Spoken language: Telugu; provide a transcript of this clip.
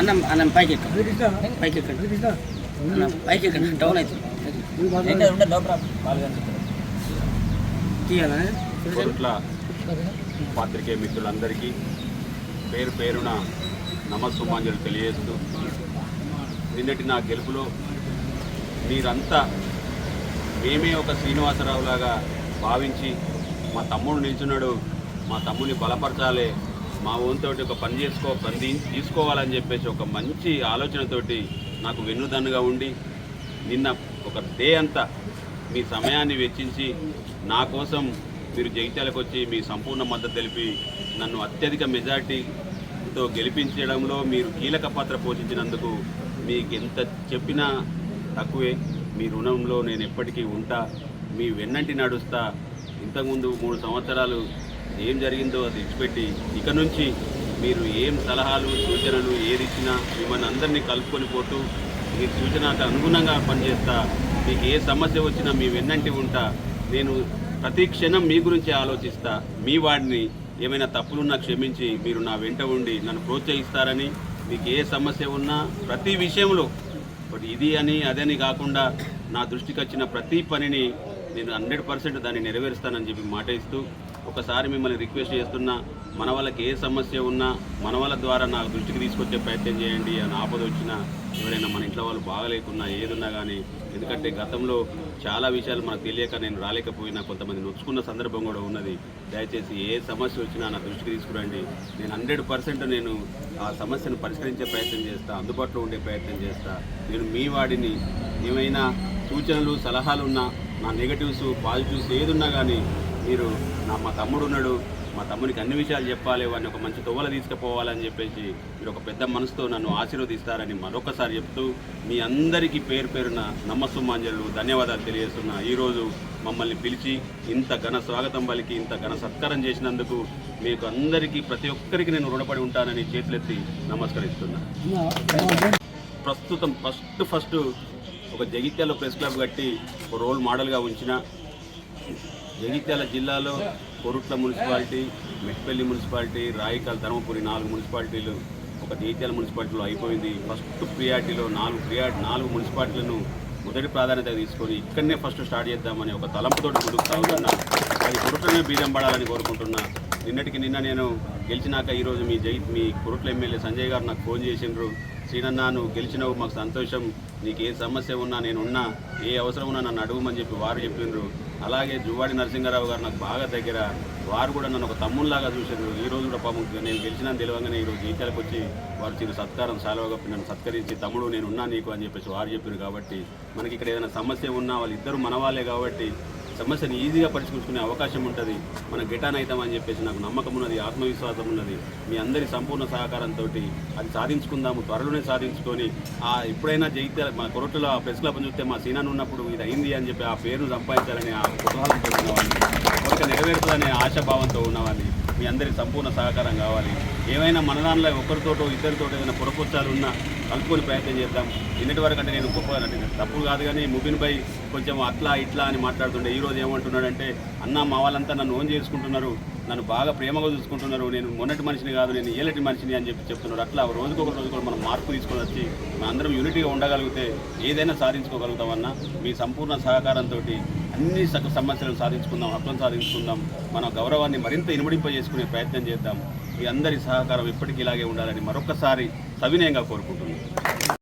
అన్నం అన్నం పైకి ఎక్కండి పైకి ఎక్కండి అన్నం పైకి ఎక్కండి డౌన్ అవుతుంది తీయాలా కోరుట్ల పాత్రికేయ మిత్రులందరికీ పేరు పేరున నమస్సుమాంజలు తెలియజేస్తూ నిన్నటి నా గెలుపులో మీరంతా మేమే ఒక శ్రీనివాసరావు లాగా భావించి మా తమ్ముడు నిల్చున్నాడు. మా తమ్ముడిని బలపరచాలి. మా ఓన్తోటి ఒక పని చేసుకో పని తీసుకోవాలని చెప్పేసి ఒక మంచి ఆలోచనతోటి నాకు వెన్నుదన్నుగా ఉండి నిన్న ఒక డే అంతా మీ సమయాన్ని వెచ్చించి నా కోసం మీరు జగిత్యాలకు వచ్చి మీ సంపూర్ణ మద్దతు తెలిపి నన్ను అత్యధిక మెజార్టీతో గెలిపించడంలో మీరు కీలక పాత్ర పోషించినందుకు మీకు ఎంత చెప్పినా తక్కువే. మీ రుణంలో నేను ఎప్పటికీ ఉంటా. మీ వెన్నంటి నడుస్తా. ఇంతకుముందు మూడు సంవత్సరాలు ఏం జరిగిందో అది ఇచ్చిపెట్టి ఇక నుంచి మీరు ఏం సలహాలు సూచనలు ఏది ఇచ్చినా మిమ్మల్ని అందరినీ కలుపుకొని పోతూ మీ సూచనకు అనుగుణంగా పనిచేస్తా. మీకు ఏ సమస్య వచ్చినా మీ వెన్నంటి ఉంటా. నేను ప్రతి క్షణం మీ గురించి ఆలోచిస్తా. మీ వాడిని ఏమైనా తప్పులున్నా క్షమించి మీరు నా వెంట ఉండి నన్ను ప్రోత్సహిస్తారని మీకు ఏ సమస్య ఉన్నా ప్రతి విషయంలో. బట్ ఇది అని అదని కాకుండా నా దృష్టికి వచ్చిన ప్రతి పనిని నేను హండ్రెడ్ పర్సెంట్ దాన్ని నెరవేరుస్తానని చెప్పి మాట ఇస్తూ ఒకసారి మిమ్మల్ని రిక్వెస్ట్ చేస్తున్నా మన వాళ్ళకి ఏ సమస్య ఉన్నా మన వాళ్ళ ద్వారా నాకు దృష్టికి తీసుకొచ్చే ప్రయత్నం చేయండి అని ఆపద వచ్చినా ఎవరైనా మన ఇంట్లో వాళ్ళు బాగలేకున్నా ఏదున్నా కానీ ఎందుకంటే గతంలో చాలా విషయాలు మనకు తెలియక నేను రాలేకపోయినా కొంతమంది నొచ్చుకున్న సందర్భం కూడా ఉన్నది. దయచేసి ఏ సమస్య వచ్చినా నా దృష్టికి తీసుకురండి. నేను హండ్రెడ్ పర్సెంట్ నేను ఆ సమస్యను పరిష్కరించే ప్రయత్నం చేస్తా అందుబాటులో ఉండే ప్రయత్నం చేస్తా. నేను మీ వాడిని ఏమైనా సూచనలు సలహాలు ఉన్నా నా నెగటివ్స్ పాజిటివ్స్ ఏదున్నా కానీ మీరు నా మా తమ్ముడు ఉన్నాడు. మా తమ్మునికి అన్ని విషయాలు చెప్పాలి. వాడిని ఒక మంచి తువ్వల తీసుకుపోవాలని చెప్పేసి మీరు ఒక పెద్ద మనసుతో నన్ను ఆశీర్వదిస్తారని మరొకసారి చెప్తూ మీ అందరికీ పేరు పేరున నమ్మసుమాంజలు ధన్యవాదాలు తెలియజేస్తున్నా. ఈరోజు మమ్మల్ని పిలిచి ఇంత ఘన స్వాగతం పలికి ఇంత ఘన సత్కారం చేసినందుకు మీకు అందరికీ ప్రతి ఒక్కరికి నేను రుణపడి ఉంటానని చేతులెత్తి నమస్కరిస్తున్నా. ప్రస్తుతం ఫస్ట్ ఫస్ట్ ఒక జగిత్యాల ప్రెస్ క్లబ్ కట్టి ఒక రోల్ మోడల్గా ఉంచిన జగిత్యాల జిల్లాలో కొరుట్ల మున్సిపాలిటీ మెట్పల్లి మున్సిపాలిటీ రాయికల్ ధర్మపురి నాలుగు మున్సిపాలిటీలు ఒక జగిత్యాల మున్సిపాలిటీలో అయిపోయింది. ఫస్ట్ ప్రియారిటీలో నాలుగు ప్రియారిటీ నాలుగు మున్సిపాలిటీలను మొదటి ప్రాధాన్యత తీసుకొని ఇక్కడనే ఫస్ట్ స్టార్ట్ చేద్దామని ఒక తలంపుతోటి ముందుకు సాగుతున్నా. అది కొరుట్లనే బీజం పడాలని కోరుకుంటున్నా. నిన్నటికి నిన్న నేను గెలిచినాక ఈరోజు మీ జై మీ కొరుట్ల ఎమ్మెల్యే సంజయ్ గారు నాకు ఫోన్ చేసిండ్రు. శ్రీనన్న నువ్వు గెలిచినవు మాకు సంతోషం. నీకు ఏ సమస్య ఉన్నా నేను ఉన్నా ఏ అవసరం ఉన్నా నన్ను అడుగుమని చెప్పి వారు చెప్పిండ్రు. అలాగే జువాడి నరసింహారావు గారు నాకు బాగా దగ్గర. వారు కూడా నన్ను ఒక తమ్ముళ్ళలాగా చూసారు ఈ రోజు కూడా పాపం నేను గెలిచినాను తెలియగానే ఈరోజు జీతాలకు వచ్చి వారు చిన్న సత్కారం సాలవగా నన్ను సత్కరించి తమ్ముడు నేను ఉన్నా నీకు అని చెప్పేసి వారు చెప్పారు కాబట్టి మనకి ఇక్కడ ఏదైనా సమస్య ఉన్నా వాళ్ళిద్దరూ ఇద్దరు మనవాళ్ళే కాబట్టి సమస్యను ఈజీగా పరిష్కరించుకునే అవకాశం ఉంటుంది. మన గిటాన్ అవుతామని చెప్పేసి నాకు నమ్మకం ఉన్నది ఆత్మవిశ్వాసం ఉన్నది. మీ అందరి సంపూర్ణ సహకారంతో అది సాధించుకుందాము త్వరలోనే సాధించుకొని ఆ ఎప్పుడైనా జైతే మా కొరటులో ఆ ప్రెస్ క్లబ్ చూస్తే మా సీనాను ఉన్నప్పుడు ఇది అయింది అని చెప్పి ఆ పేరును సంపాదించాలని ఆ కుతూహలంతో ఉన్నవాడిని. కోరిక నెరవేరుతుందనే ఆశాభావంతో ఉన్నవాడిని. మీ అందరి సంపూర్ణ సహకారం కావాలి. ఏమైనా మన దానిలో ఒకరితోటో ఇద్దరితో ఏదైనా పురపుత్సాలు ఉన్నా కలుపుకొని ప్రయత్నం చేద్దాం. నిన్నటి వరకు అంటే నేను గొప్ప అంటే తప్పులు కాదు కానీ ముబిన్ భాయ్ కొంచెం అట్లా ఇట్లా అని మాట్లాడుతుండే ఈరోజు ఏమంటున్నాడంటే అన్న మా వాళ్ళంతా నన్ను ఓన్ చేసుకుంటున్నారు. నన్ను బాగా ప్రేమగా చూసుకుంటున్నారు. నేను మొన్నటి మనిషిని కాదు నేను ఏలటి మనిషిని అని చెప్పి చెప్తున్నారు అట్లా రోజుకొక రోజు కూడా మనం మార్పు తీసుకొని వచ్చి మన అందరం యూనిటీగా ఉండగలిగితే ఏదైనా సాధించుకోగలుగుతామన్నా మీ సంపూర్ణ సహకారంతో అన్ని సమస్యలను సాధించుకుందాం హక్కులను సాధించుకుందాం. మన గౌరవాన్ని మరింత ఇనుమడింపజేసుకునే ప్రయత్నం చేద్దాం. మీ అందరి సహకారం ఎప్పటికీ ఇలాగే ఉండాలని మరొకసారి సవినయంగా కోరుకుంటున్నాను.